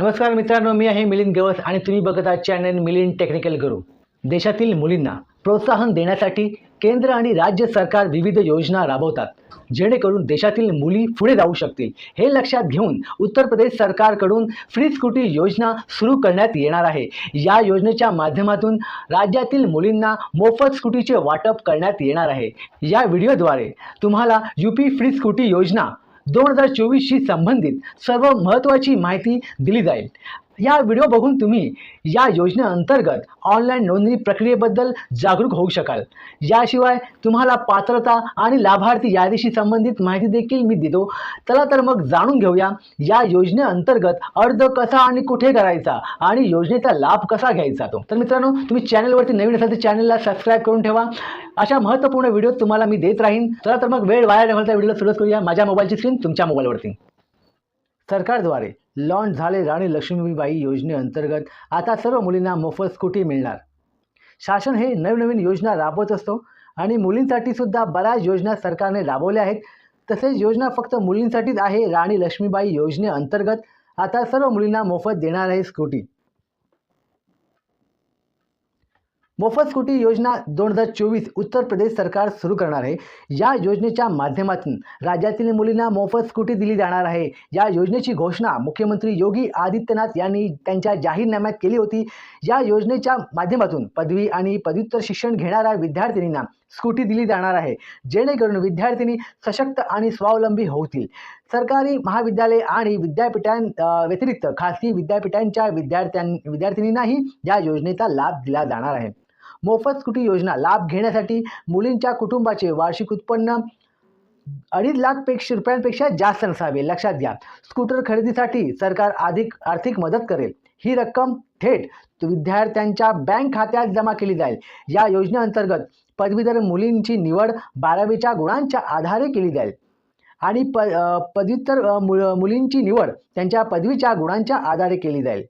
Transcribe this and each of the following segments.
नमस्कार मित्रांनो मी आहे मिलिंद गवस आणि तुम्ही बघत आहात चॅनल मिलिंद टेक्निकल गुरु. देशातील मुलींना प्रोत्साहन देण्यासाठी केंद्र आणि राज्य सरकार विविध योजना राबवतात जेणेकरून देशातील मुली पुढे जाऊ शकतील. हे लक्षात घेऊन उत्तर प्रदेश सरकारकडून फ्री स्कूटी योजना सुरू करण्यात येणार आहे. या योजनेच्या माध्यमातून राज्यातील मुलींना मोफत स्कूटीचे वाटप करण्यात येणार आहे. या व्हिडिओद्वारे तुम्हाला यू पी फ्री स्कूटी योजना दोन हजार चोवीसशी संबंधित सर्व महत्त्वाची माहिती दिली जाईल. या व्हिडिओ बघून तुम्ही या योजनेअंतर्गत ऑनलाईन नोंदणी प्रक्रियेबद्दल जागरूक होऊ शकाल. याशिवाय तुम्हाला पात्रता आणि लाभार्थी यादीशी संबंधित माहिती देखील मी देतो. चला तर मग जाणून घेऊया या योजनेअंतर्गत अर्ज कसा आणि कुठे करायचा आणि योजनेचा लाभ कसा घ्यायचा तो. तर मित्रांनो तुम्ही चॅनलवरती नवीन असाल तर चॅनलला सबस्क्राईब करून ठेवा. अशा महत्त्वपूर्ण व्हिडिओ तुम्हाला मी देत राहीन. चला तर मग वेळ वाया न घालता व्हिडिओला सुरुवात करूया. माझ्या मोबाईलची स्क्रीन तुमच्या मोबाईलवरती. सरकारद्वारे लॉन्च झाले राणी लक्ष्मीबाई योजनेअंतर्गत. आता सर्व मुलींना मोफत स्कूटी मिळणार. शासन हे नवनवीन योजना राबवत असतो आणि मुलींसाठी सुद्धा बऱ्याच योजना सरकारने राबवल्या आहेत. तसेच योजना फक्त मुलींसाठीच आहे राणी लक्ष्मीबाई योजनेअंतर्गत. आता सर्व मुलींना मोफत देणार आहे स्कूटी. मोफत स्कूटी योजना दोन हजार चोवीस उत्तर प्रदेश सरकार सुरू करणार आहे. या योजनेच्या माध्यमातून राज्यातील मुलींना मोफत स्कूटी दिली जाणार आहे. या योजनेची घोषणा मुख्यमंत्री योगी आदित्यनाथ यांनी त्यांच्या जाहीरनाम्यात केली होती. या योजनेच्या माध्यमातून पदवी आणि पदव्युत्तर शिक्षण घेणाऱ्या विद्यार्थिनींना स्कूटी दिली जाणार आहे. जेणेकरून विद्यार्थिनी सशक्त आणि स्वावलंबी होतील. सरकारी महाविद्यालय आणि विद्यापीठां व्यतिरिक्त खासगी विद्यापीठांच्या विद्यार्थ्यां विद्यार्थिनींनाही या योजनेचा लाभ दिला जाणार आहे. मोफत स्कूटी योजना लाभ घेण्यासाठी मुलींच्या कुटुंबाचे वार्षिक उत्पन्न अडीच लाख पेक्ष रुपयांपेक्षा जास्त नसावे. लक्षात घ्या स्कूटर खरेदीसाठी सरकार अधिक आर्थिक मदत करेल. ही रक्कम थेट विद्यार्थ्यांच्या बँक खात्यात जमा केली जाईल. या योजनेअंतर्गत पदवीधर मुलींची निवड बारावीच्या गुणांच्या आधारे केली जाईल. आणि प पदव्युत्तर मु मुलींची निवड त्यांच्या पदवीच्या गुणांच्या आधारे केली जाईल.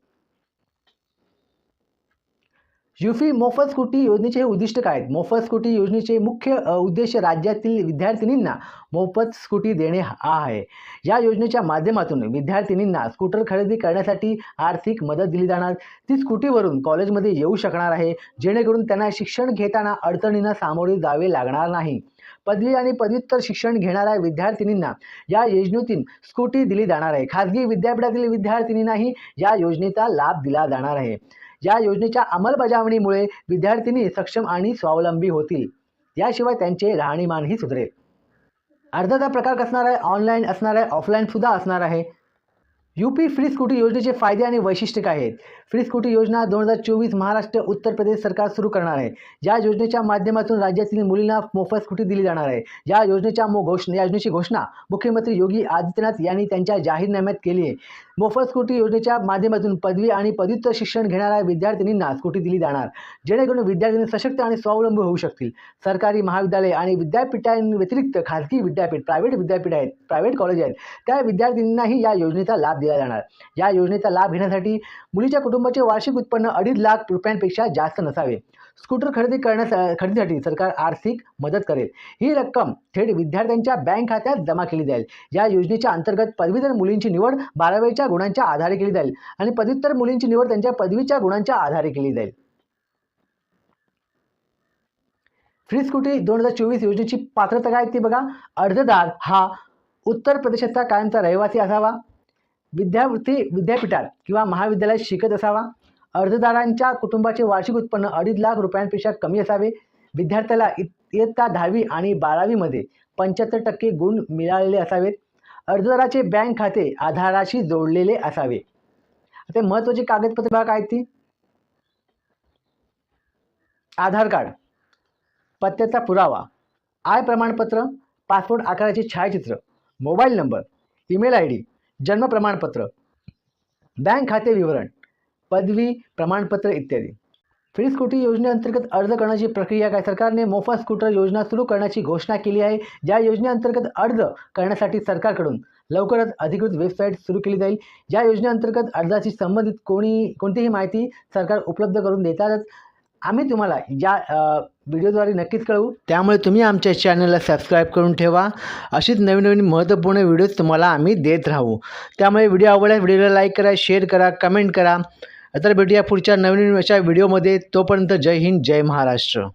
युफी मोफत स्कूटी योजनेचे हे उद्दिष्ट काय आहेत? मोफत स्कूटी योजनेचे मुख्य उद्देश राज्यातील विद्यार्थिनींना मोफत स्कूटी देणे हा आहे. या योजनेच्या माध्यमातून विद्यार्थिनींना स्कूटर खरेदी करण्यासाठी आर्थिक मदत दिली जाणार. ती स्कूटीवरून कॉलेजमध्ये येऊ शकणार आहे जेणेकरून त्यांना शिक्षण घेताना अडचणींना सामोरे जावे लागणार नाही. पदवी आणि पदव्युत्तर शिक्षण घेणाऱ्या विद्यार्थिनींना या योजनेतून स्कूटी दिली जाणार आहे. खाजगी विद्यापीठातील विद्यार्थिनींनाही या योजनेचा लाभ दिला जाणार आहे. या योजनेच्या अंमलबजावणीमुळे विद्यार्थिनी सक्षम आणि स्वावलंबी होतील याशिवाय त्यांचे राहणीमानही सुधरेल. अर्धाचा प्रकार असणार आहे? ऑनलाईन असणार आहे? ऑफलाईनसुद्धा असणार आहे? यू पी फ्री स्कूटी योजनेचे फायदे आणि वैशिष्ट्य काय आहेत? फ्री स्कूटी योजना दोन हजार चोवीस महाराष्ट्र उत्तर प्रदेश सरकार सुरू करणार आहे. या योजनेच्या माध्यमातून राज्यातील मुलींना मोफत स्कूटी दिली जाणार आहे. या योजनेच्या मो घोषणा या योजनेची घोषणा मुख्यमंत्री योगी आदित्यनाथ यांनी त्यांच्या जाहीरनाम्यात केली आहे. मोफत स्कूटी योजनेच्या माध्यमातून पदवी आणि पदव्युत्तर शिक्षण घेणाऱ्या विद्यार्थिनींना स्कूटी दिली जाणार. जेणेकरून विद्यार्थिनी सशक्त आणि स्वावलंबी होऊ शकतील. सरकारी महाविद्यालय आणि विद्यापीठांव्यतिरिक्त खाजगी विद्यापीठ प्रायव्हेट विद्यापीठ आहेत प्रायव्हेट कॉलेज आहेत. त्या विद्यार्थिनींनाही या योजनेचा लाभ दिला जाणार. या योजनेचा लाभ घेण्यासाठी मुलीच्या कुटुंबाचे वार्षिक उत्पन्न अडीच लाख रुपयांपेक्षा जास्त नसावे. स्कूटर खरेदी करण्यास खरेदीसाठी सरकार आर्थिक मदत करेल. ही रक्कम थेट विद्यार्थ्यांच्या बँक खात्यात जमा केली जाईल. या योजनेच्या अंतर्गत पदवीधर मुलींची निवड बारावीच्या गुणांच्या आधारे केली जाईल आणि पदव्युत्तर मुलींची निवड त्यांच्या पदवीच्या गुणांच्या आधारे केली जाईल. फ्री स्कूटी दोन हजार चोवीस योजनेची पात्रता काय ती बघा. अर्जदार हा उत्तर प्रदेशाचा कायमचा रहिवासी असावा. विद्यावृत्ती विद्यापीठात किंवा महाविद्यालयात शिकत असावा. अर्जदारांच्या कुटुंबाचे वार्षिक उत्पन्न अडीच लाख रुपयांपेक्षा कमी असावे. विद्यार्थ्याला इ- इयत्ता दहावी आणि बारावीमध्ये पंच्याहत्तर टक्के गुण मिळालेले असावेत. अर्जदाराचे बँक खाते आधाराशी जोडलेले असावे. आता महत्त्वाची कागदपत्रे भाग काय ती. आधार कार्ड पत्त्याचा पुरावा आय प्रमाणपत्र पासपोर्ट आकाराचे छायाचित्र mobile number email I D जन्म प्रमाणपत्र बँक खाते विवरण पदवी प्रमाणपत्र इत्यादी. फ्री स्कूटी योजनेअंतर्गत अर्ज करण्याची प्रक्रिया काय? सरकारने मोफत स्कूटर योजना सुरू करण्याची घोषणा केली आहे. ज्या योजनेअंतर्गत अर्ज करण्यासाठी सरकारकडून लवकरच अधिकृत वेबसाईट सुरू केली जाईल. या योजनेअंतर्गत अर्जाशी संबंधित कोणी कोणतीही माहिती सरकार उपलब्ध करून देतातच. आम्ही तुम्हाला या व्हिडिओद्वारे नक्कीच कळवू त्यामुळे तुम्ही आमच्या चॅनलला सबस्क्राईब करून ठेवा. अशीच नवीन नवीन महत्त्वपूर्ण व्हिडिओज तुम्हाला आम्ही देत राहू. त्यामुळे व्हिडिओ आवडल्यास व्हिडिओला लाईक करा शेअर करा कमेंट करा. तर भेटूया पुढच्या नवीन नवीन अशा व्हिडिओमध्ये. तोपर्यंत जय हिंद जय महाराष्ट्र.